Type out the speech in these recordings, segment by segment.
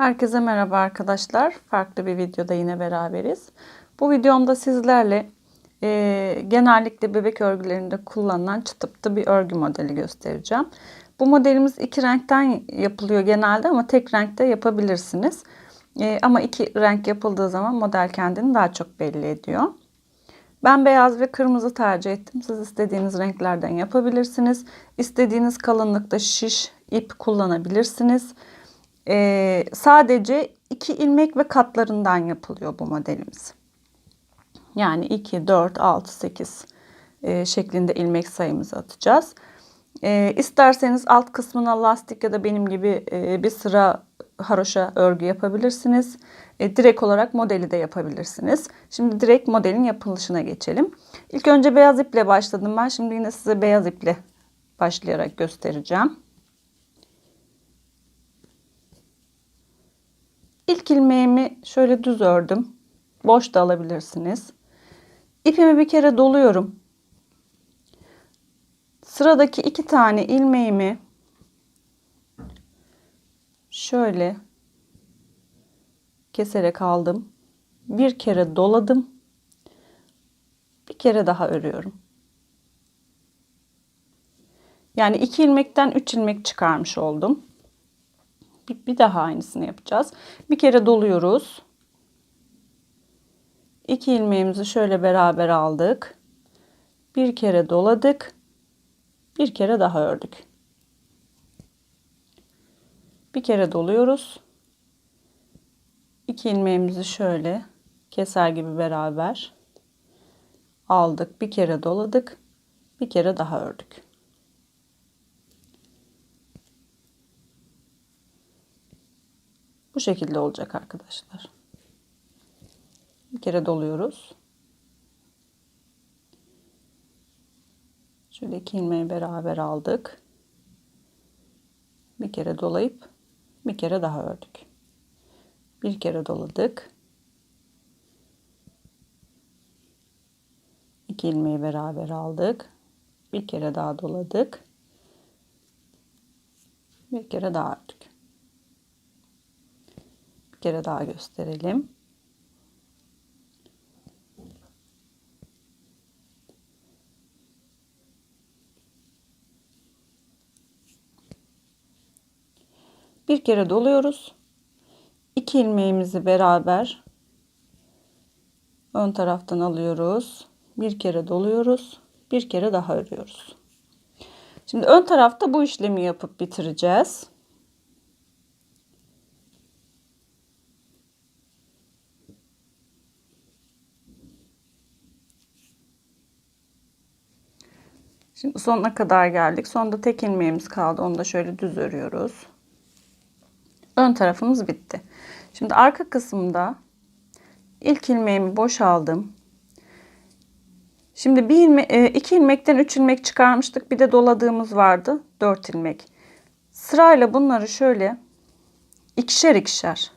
Herkese merhaba arkadaşlar. Farklı bir videoda yine beraberiz. Bu videomda sizlerle e, genellikle bebek örgülerinde kullanılan çıtıptı bir örgü modeli göstereceğim. Bu modelimiz iki renkten yapılıyor genelde ama tek renkte yapabilirsiniz. E, ama iki renk yapıldığı zaman model kendini daha çok belli ediyor. Ben beyaz ve kırmızı tercih ettim. Siz istediğiniz renklerden yapabilirsiniz. İstediğiniz kalınlıkta şiş, ip kullanabilirsiniz. Ee, sadece iki ilmek ve katlarından yapılıyor bu modelimiz. Yani 2, 4, 6, 8 e, şeklinde ilmek sayımızı atacağız. E, isterseniz alt kısmına lastik ya da benim gibi e, bir sıra haroşa örgü yapabilirsiniz. E, direkt olarak modeli de yapabilirsiniz. Şimdi direkt modelin yapılışına geçelim. İlk önce beyaz iple başladım ben. Şimdi yine size beyaz iple başlayarak göstereceğim. İlk ilmeğimi şöyle düz ördüm. Boş da alabilirsiniz. İpimi bir kere doluyorum. Sıradaki iki tane ilmeğimi şöyle keserek aldım. Bir kere doladım. Bir kere daha örüyorum. Yani iki ilmekten üç ilmek çıkarmış oldum. Bir, daha aynısını yapacağız. Bir kere doluyoruz. İki ilmeğimizi şöyle beraber aldık. Bir kere doladık. Bir kere daha ördük. Bir kere doluyoruz. İki ilmeğimizi şöyle keser gibi beraber aldık. Bir kere doladık. Bir kere daha ördük. Bu şekilde olacak arkadaşlar. Bir kere doluyoruz. Şöyle iki ilmeği beraber aldık. Bir kere dolayıp bir kere daha ördük. Bir kere doladık. İki ilmeği beraber aldık. Bir kere daha doladık. Bir kere daha ördük kere daha gösterelim. Bir kere doluyoruz. İki ilmeğimizi beraber ön taraftan alıyoruz. Bir kere doluyoruz. Bir kere daha örüyoruz. Şimdi ön tarafta bu işlemi yapıp bitireceğiz. Şimdi sonuna kadar geldik. Sonda tek ilmeğimiz kaldı. Onu da şöyle düz örüyoruz. Ön tarafımız bitti. Şimdi arka kısımda ilk ilmeğimi boşaldım. Şimdi bir ilme, e, iki ilmekten üç ilmek çıkarmıştık. Bir de doladığımız vardı. Dört ilmek. Sırayla bunları şöyle ikişer ikişer.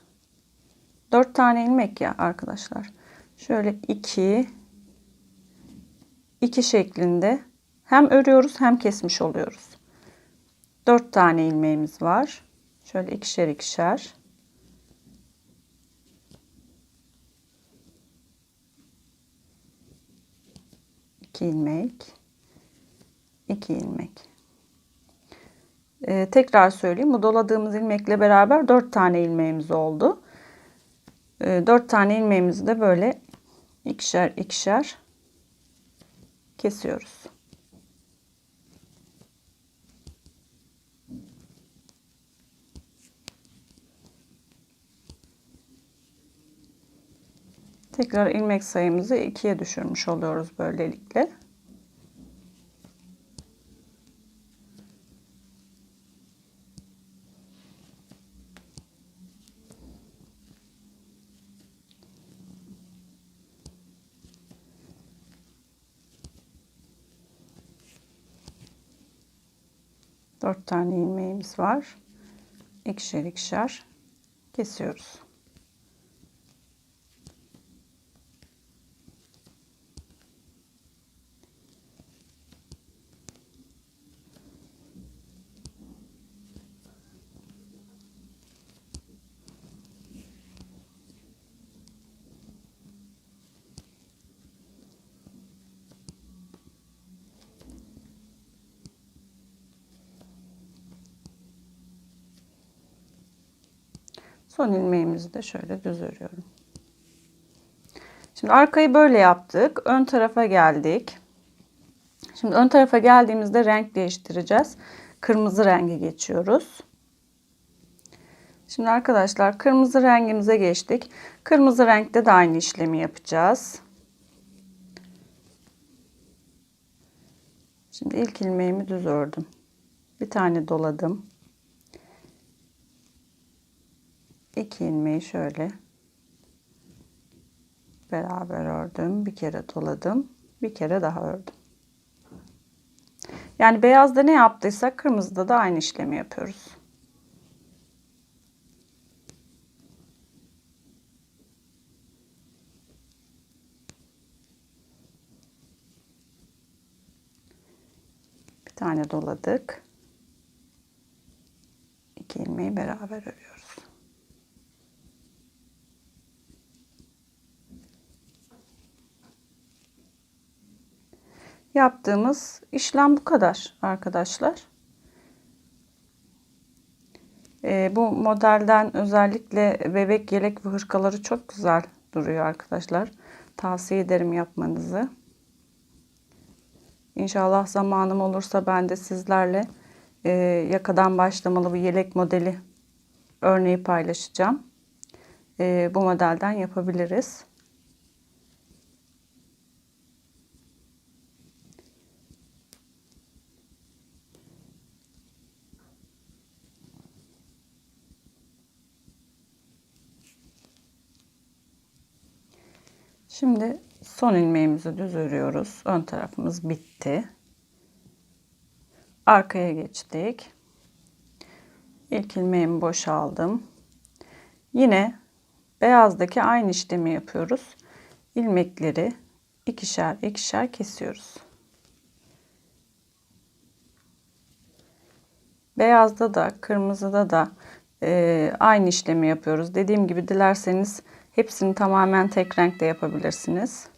Dört tane ilmek ya arkadaşlar. Şöyle iki, iki şeklinde hem örüyoruz hem kesmiş oluyoruz. 4 tane ilmeğimiz var. Şöyle ikişer ikişer. İki ilmek. iki ilmek. Ee, tekrar söyleyeyim. Bu doladığımız ilmekle beraber 4 tane ilmeğimiz oldu. Ee, 4 tane ilmeğimizi de böyle ikişer ikişer kesiyoruz. Tekrar ilmek sayımızı ikiye düşürmüş oluyoruz böylelikle. Dört tane ilmeğimiz var. İkişer ikişer kesiyoruz. Son ilmeğimizi de şöyle düz örüyorum. Şimdi arkayı böyle yaptık. Ön tarafa geldik. Şimdi ön tarafa geldiğimizde renk değiştireceğiz. Kırmızı rengi geçiyoruz. Şimdi arkadaşlar kırmızı rengimize geçtik. Kırmızı renkte de aynı işlemi yapacağız. Şimdi ilk ilmeğimi düz ördüm. Bir tane doladım. İki ilmeği şöyle beraber ördüm. Bir kere doladım. Bir kere daha ördüm. Yani beyazda ne yaptıysak kırmızıda da aynı işlemi yapıyoruz. Bir tane doladık. İki ilmeği beraber örüyoruz. Yaptığımız işlem bu kadar arkadaşlar. Ee, bu modelden özellikle bebek yelek ve hırkaları çok güzel duruyor arkadaşlar. Tavsiye ederim yapmanızı. İnşallah zamanım olursa ben de sizlerle e, yakadan başlamalı bir yelek modeli örneği paylaşacağım. E, bu modelden yapabiliriz. Şimdi son ilmeğimizi düz örüyoruz. Ön tarafımız bitti. Arkaya geçtik. İlk ilmeğimi boşaldım. Yine beyazdaki aynı işlemi yapıyoruz. İlmekleri ikişer ikişer kesiyoruz. Beyazda da kırmızıda da e, aynı işlemi yapıyoruz. Dediğim gibi dilerseniz hepsini tamamen tek renkte yapabilirsiniz.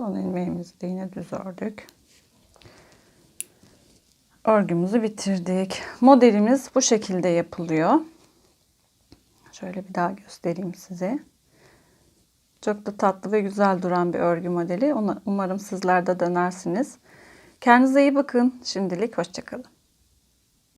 Son ilmeğimizi de yine düz ördük. Örgümüzü bitirdik. Modelimiz bu şekilde yapılıyor. Şöyle bir daha göstereyim size. Çok da tatlı ve güzel duran bir örgü modeli. Umarım sizler de denersiniz. Kendinize iyi bakın. Şimdilik hoşçakalın.